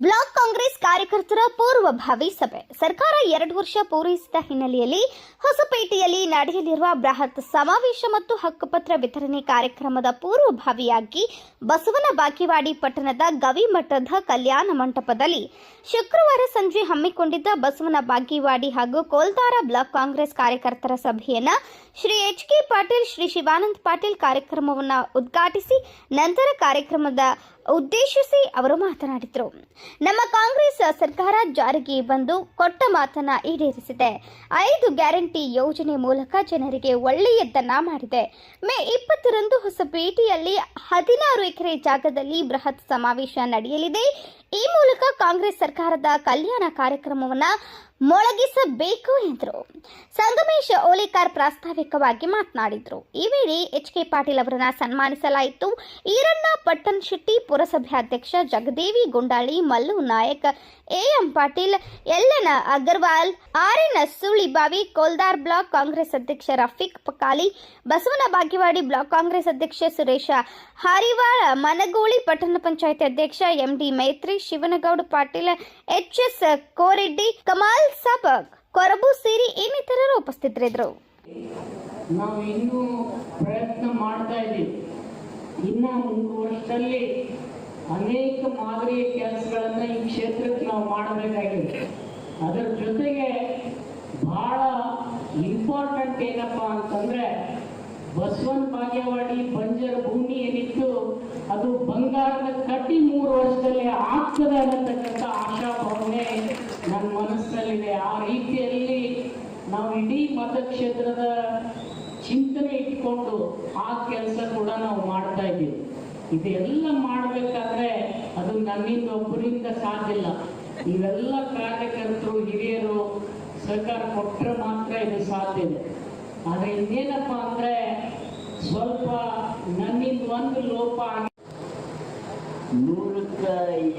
Blog ಕಾರ್ಯಕರ್ತರ ಪೂರ್ವಭಾವಿ ಸಭೆ. ಸರ್ಕಾರ ಎರಡು ವರ್ಷ ಪೂರೈಸಿದ ಹಿನ್ನೆಲೆಯಲ್ಲಿ ಹೊಸಪೇಟೆಯಲ್ಲಿ ನಡೆಯಲಿರುವ ಬೃಹತ್ ಸಮಾವೇಶ ಮತ್ತು ಹಕ್ಕುಪತ್ರ ವಿತರಣೆ ಕಾರ್ಯಕ್ರಮದ ಪೂರ್ವಭಾವಿಯಾಗಿ ಬಸವನ ಬಾಕಿವಾಡಿ ಪಟ್ಟಣದ ಗವಿಮಠದ ಕಲ್ಯಾಣ ಮಂಟಪದಲ್ಲಿ ಶುಕ್ರವಾರ ಸಂಜೆ ಹಮ್ಮಿಕೊಂಡಿದ್ದ ಬಸವನ ಬಾಗಿವಾಡಿ ಹಾಗೂ ಕೋಲ್ತಾರ ಬ್ಲಾಕ್ ಕಾಂಗ್ರೆಸ್ ಕಾರ್ಯಕರ್ತರ ಸಭೆಯನ್ನ ಶ್ರೀ ಎಚ್ ಕೆ ಪಾಟೀಲ್, ಶ್ರೀ ಶಿವಾನಂದ್ ಪಾಟೀಲ್ ಕಾರ್ಯಕ್ರಮವನ್ನು ಉದ್ಘಾಟಿಸಿ, ನಂತರ ಕಾರ್ಯಕ್ರಮದ ಉದ್ದೇಶಿಸಿ ಅವರು ಮಾತನಾಡಿದರು. ನಮ್ಮ ಕಾಂಗ್ರೆಸ್ ಸರ್ಕಾರ ಜಾರಿಗೆ ಬಂದು ಕೊಟ್ಟ ಮಾತನ್ನ ಈಡೇರಿಸಿದೆ. ಐದು ಗ್ಯಾರಂಟಿ ಯೋಜನೆ ಮೂಲಕ ಜನರಿಗೆ ಒಳ್ಳೆಯದನ್ನ ಮಾಡಿದೆ. ಮೇ ಇಪ್ಪತ್ತರಂದು ಹೊಸಪೇಟೆಯಲ್ಲಿ ಹದಿನಾರು ಎಕರೆ ಜಾಗದಲ್ಲಿ ಬೃಹತ್ ಸಮಾವೇಶ ನಡೆಯಲಿದೆ. ಈ ಮೂಲಕ ಕಾಂಗ್ರೆಸ್ ಸರ್ಕಾರದ ಕಲ್ಯಾಣ ಕಾರ್ಯಕ್ರಮವನ್ನು ಮೊಳಗಿಸಬೇಕು ಎಂದರು. ಸಂಗಮೇಶ್ ಓಲಿಕಾರ್ ಪ್ರಾಸ್ತಾವಿಕವಾಗಿ ಮಾತನಾಡಿದರು. ಈ ವೇಳೆ ಎಚ್ ಕೆ ಪಾಟೀಲ್ ಅವರನ್ನು ಸನ್ಮಾನಿಸಲಾಯಿತು. ಈರಣ್ಣ ಪಟ್ಟಣ್ ಶೆಟ್ಟಿ ಪುರಸಭೆ ಅಧ್ಯಕ್ಷ ಜಗದೇವಿ ಗುಂಡಾಳಿ, ಮಲ್ಲು ನಾಯಕ್, ಎಎಂ ಪಾಟೀಲ್ ಎಲ್ಲನ ಅಗರ್ವಾಲ್, ಆರ್ಎನ್ ಸುಳಿಬಾವಿ ಕೋಲ್ದಾರ್ ಬ್ಲಾಕ್ ಕಾಂಗ್ರೆಸ್ ಅಧ್ಯಕ್ಷ ರಫೀಕ್ ಪಕಾಲಿ, ಬಸವನ ಬಾಗೇವಾಡಿ ಬ್ಲಾಕ್ ಕಾಂಗ್ರೆಸ್ ಅಧ್ಯಕ್ಷ ಸುರೇಶ ಹಾರಿವಾಳ, ಮನಗೋಳಿ ಪಟ್ಟಣ ಪಂಚಾಯತ್ ಅಧ್ಯಕ್ಷ ಎಂಡಿ ಮೈತ್ರಿ ಶಿವನಗೌಡ ಪಾಟೀಲ್, ಎಚ್ಎಸ್ ಕೋರೆಡ್ಡಿ, ಕಮಾಲ್ ಸಬಗ್, ಕೊರಬು ಸೇರಿ ಇನ್ನಿತರರು ಉಪಸ್ಥಿತರಿದ್ರು ನಾವು ಇನ್ನೂ ಪ್ರಯತ್ನ ಮಾಡ್ತಾ ಇದ್ದೀವಿ. ಇನ್ನ ಮೂರು ವರ್ಷದಲ್ಲಿ ಅನೇಕ ಮಾದರಿಯ ಕೆಲಸಗಳನ್ನ ಈ ಕ್ಷೇತ್ರಕ್ಕೆ ನಾವು ಮಾಡಬೇಕಾಗಿದೆ. ಅದರ ಜೊತೆಗೆ ಬಹಳ ಇಂಪಾರ್ಟೆಂಟ್ ಏನಪ್ಪಾ ಅಂತಂದ್ರೆ ಬಸವನ ಬಾಗೇವಾಡಿ ಬಂಜರ ಭೂಮಿ ಏನಿತ್ತು, ಅದು ಬಂಗಾರದ ಕಟ್ಟಿ ಮೂರು ವರ್ಷದಲ್ಲಿ ಆಗ್ತದೆ ಅನ್ನತಕ್ಕಂಥ ಆಶಾಭಾವನೆ ನನ್ನ ಮನಸ್ಸಲ್ಲಿದೆ. ಆ ರೀತಿಯಲ್ಲಿ ನಾವು ಇಡೀ ಮತಕ್ಷೇತ್ರದ ಚಿಂತನೆ ಇಟ್ಕೊಂಡು ಆ ಕೆಲಸ ಕೂಡ ನಾವು ಮಾಡ್ತಾ ಇದ್ದೀವಿ. ಇದೆಲ್ಲ ಮಾಡಬೇಕಾದ್ರೆ ಅದು ನನ್ನಿಂದ ಒಬ್ಬರಿಂದ ಸಾಧ್ಯ ಇಲ್ಲ. ಇವೆಲ್ಲ ಕಾರ್ಯಕರ್ತರು, ಹಿರಿಯರು, ಸರ್ಕಾರ ಕೊಟ್ಟರೆ ಮಾತ್ರ ಇದು ಸಾಧ್ಯ ಇದೆ. ಆದರೆ ಇನ್ನೇನಪ್ಪ ಅಂದ್ರೆ ಸ್ವಲ್ಪ ನನ್ನಿಂದ ಒಂದು ಲೋಪ ಆಗಿ ನೂರಕ್ಕೆ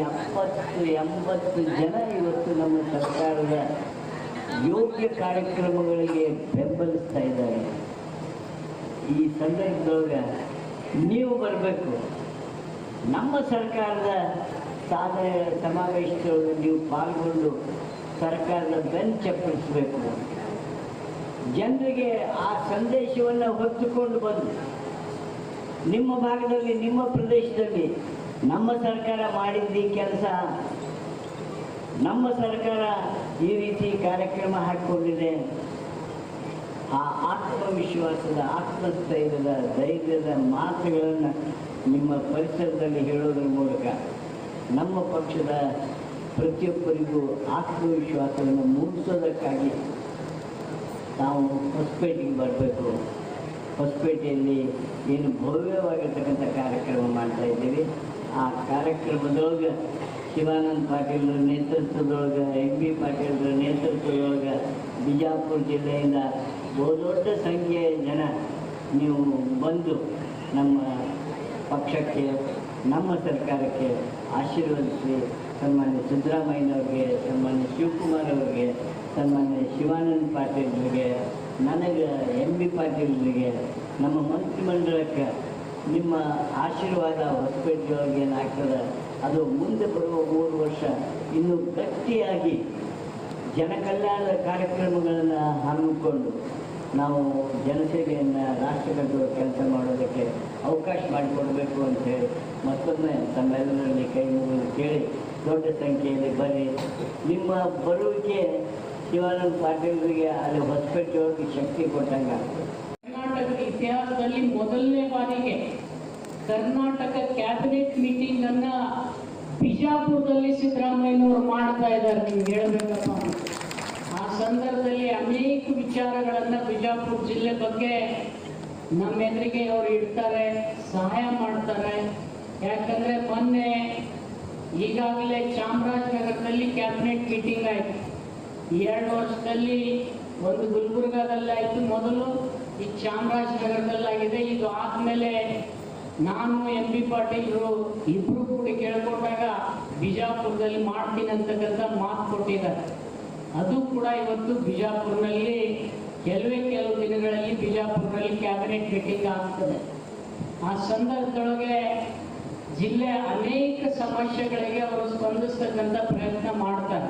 ಎಪ್ಪತ್ತು, ಎಂಬತ್ತು ಜನ ಇವತ್ತು ನಮ್ಮ ಸರ್ಕಾರದ ಯೋಗ್ಯ ಕಾರ್ಯಕ್ರಮಗಳಿಗೆ ಬೆಂಬಲಿಸ್ತಾ ಇದ್ದಾರೆ. ಈ ಸಂದರ್ಭದೊಳಗೆ ನೀವು ಬರಬೇಕು. ನಮ್ಮ ಸರ್ಕಾರದ ಸಾಧನೆ ಸಮಾವೇಶದೊಳಗೆ ನೀವು ಪಾಲ್ಗೊಂಡು ಸರ್ಕಾರದ ಬೆನ್ ಚಪ್ಪರಿಸಬೇಕು ಜನರಿಗೆ ಆ ಸಂದೇಶವನ್ನು ಹೊತ್ತುಕೊಂಡು ಬಂದು ನಿಮ್ಮ ಭಾಗದಲ್ಲಿ, ನಿಮ್ಮ ಪ್ರದೇಶದಲ್ಲಿ ನಮ್ಮ ಸರ್ಕಾರ ಮಾಡಿದ್ದ ಈ ಕೆಲಸ, ನಮ್ಮ ಸರ್ಕಾರ ಈ ರೀತಿ ಕಾರ್ಯಕ್ರಮ ಹಾಕಿಕೊಂಡಿದೆ. ಆ ಆತ್ಮವಿಶ್ವಾಸದ, ಆತ್ಮಸ್ಥೈರ್ಯದ, ಧೈರ್ಯದ ಮಾತುಗಳನ್ನು ನಿಮ್ಮ ಪರಿಸರದಲ್ಲಿ ಹೇಳೋದ್ರ ಮೂಲಕ ನಮ್ಮ ಪಕ್ಷದ ಪ್ರತಿಯೊಬ್ಬರಿಗೂ ಆತ್ಮವಿಶ್ವಾಸವನ್ನು ಮೂಡಿಸೋದಕ್ಕಾಗಿ ನಾವು ಹೊಸಪೇಟೆಗೆ ಬರಬೇಕು. ಹೊಸಪೇಟೆಯಲ್ಲಿ ಏನು ಭವ್ಯವಾಗಿರ್ತಕ್ಕಂಥ ಕಾರ್ಯಕ್ರಮ ಮಾಡ್ತಾ ಇದ್ದೀವಿ. ಆ ಕಾರ್ಯಕ್ರಮದೊಳಗೆ ಶಿವಾನಂದ ಪಾಟೀಲ್ರ ನೇತೃತ್ವದೊಳಗೆ ಎಂ ಬಿ ಪಾಟೀಲ್ರ ನೇತೃತ್ವದೊಳಗೆ, ಬಿಜಾಪುರ ಜಿಲ್ಲೆಯಿಂದ ಬಹುದೊಡ್ಡ ಸಂಖ್ಯೆಯ ಜನ ನೀವು ಬಂದು ನಮ್ಮ ಪಕ್ಷಕ್ಕೆ, ನಮ್ಮ ಸರ್ಕಾರಕ್ಕೆ ಆಶೀರ್ವದಿಸಿ, ಸನ್ಮಾನ್ಯ ಸಿದ್ದರಾಮಯ್ಯನವ್ರಿಗೆ, ಸನ್ಮಾನ್ಯ ಶಿವಕುಮಾರ್ ಅವರಿಗೆ, ಸನ್ಮಾನ್ಯ ಶಿವಾನಂದ ಬಿ ಪಾಟೀಲ್ರಿಗೆ ನಮ್ಮ ಮಂತ್ರಿಮಂಡಲಕ್ಕೆ ನಿಮ್ಮ ಆಶೀರ್ವಾದ ಹೊಸಪೇಟೆಯೊಳಗೆ ಏನಾಗ್ತದೆ, ಅದು ಮುಂದೆ ಬರುವ ಮೂರು ವರ್ಷ ಇನ್ನೂ ಗಟ್ಟಿಯಾಗಿ ಜನಕಲ್ಯಾಣದ ಕಾರ್ಯಕ್ರಮಗಳನ್ನು ಹಮ್ಮಿಕೊಂಡು ನಾವು ಜನಸೇವೆಯನ್ನು ರಾಷ್ಟ್ರ ಕೆಲಸ ಮಾಡೋದಕ್ಕೆ ಅವಕಾಶ ಮಾಡಿಕೊಡ್ಬೇಕು ಅಂತೇಳಿ ಮತ್ತೊಮ್ಮೆ ತಮ್ಮೆಲ್ಲರಲ್ಲಿ ಕೈ ಮುಗಿದು ಕೇಳಿ ದೊಡ್ಡ ಸಂಖ್ಯೆಯಲ್ಲಿ ಬರೀ ನಿಮ್ಮ ಬರುವಿಕೆ ಶಿವಾನಂದ ಪಾಟೀಲರಿಗೆ ಅಲ್ಲಿ ಹೊಸಪೇಟೆಯೊಳಗೆ ಶಕ್ತಿ ಕೊಟ್ಟಂಗೆ ಕರ್ನಾಟಕದ ಇತಿಹಾಸದಲ್ಲಿ ಮೊದಲನೇ ಬಾರಿಗೆ ಕರ್ನಾಟಕ ಕ್ಯಾಬಿನೆಟ್ ಮೀಟಿಂಗ್ ಅನ್ನ ಬಿಜಾಪುರದಲ್ಲಿ ಸಿದ್ದರಾಮಯ್ಯನವರು ಮಾಡ್ತಾ ಇದ್ದಾರೆ, ನೀವು ಹೇಳ್ಬೇಕಪ್ಪ. ಆ ಸಂದರ್ಭದಲ್ಲಿ ಅನೇಕ ವಿಚಾರಗಳನ್ನ ಬಿಜಾಪುರ ಜಿಲ್ಲೆ ಬಗ್ಗೆ ನಮ್ಮ ಎದುರಿಗೆ ಅವರು ಇಡ್ತಾರೆ, ಸಹಾಯ ಮಾಡ್ತಾರೆ. ಯಾಕಂದ್ರೆ ಮೊನ್ನೆ ಈಗಾಗಲೇ ಚಾಮರಾಜನಗರದಲ್ಲಿ ಕ್ಯಾಬಿನೆಟ್ ಮೀಟಿಂಗ್ ಆಯ್ತು. ಎರಡು ವರ್ಷದಲ್ಲಿ ಒಂದು ಗುಲ್ಬರ್ಗಾದಲ್ಲಿ ಆಯ್ತು ಮೊದಲು. ಈ ಚಾಮರಾಜನಗರದಲ್ಲಾಗಿದೆ. ಇದು ಆದ್ಮೇಲೆ ನಾನು ಎಂ ಬಿ ಪಾಟೀಲ್ರು ಇಬ್ರು ಕೂಡ ಕೇಳ್ಕೊಂಡಾಗ ಬಿಜಾಪುರದಲ್ಲಿ ಮಾಡ್ತೀನಿ ಅಂತಕ್ಕಂಥ ಮಾತು ಕೊಟ್ಟಿದ್ದಾರೆ. ಅದು ಕೂಡ ಇವತ್ತು ಬಿಜಾಪುರನಲ್ಲಿ ಕೆಲವೇ ಕೆಲವು ದಿನಗಳಲ್ಲಿ ಬಿಜಾಪುರದಲ್ಲಿ ಕ್ಯಾಬಿನೆಟ್ ಮೀಟಿಂಗ್ ಆಗ್ತದೆ. ಆ ಸಂದರ್ಭದೊಳಗೆ ಜಿಲ್ಲೆ ಅನೇಕ ಸಮಸ್ಯೆಗಳಿಗೆ ಅವರು ಸ್ಪಂದಿಸ್ತಕ್ಕಂಥ ಪ್ರಯತ್ನ ಮಾಡ್ತಾರೆ.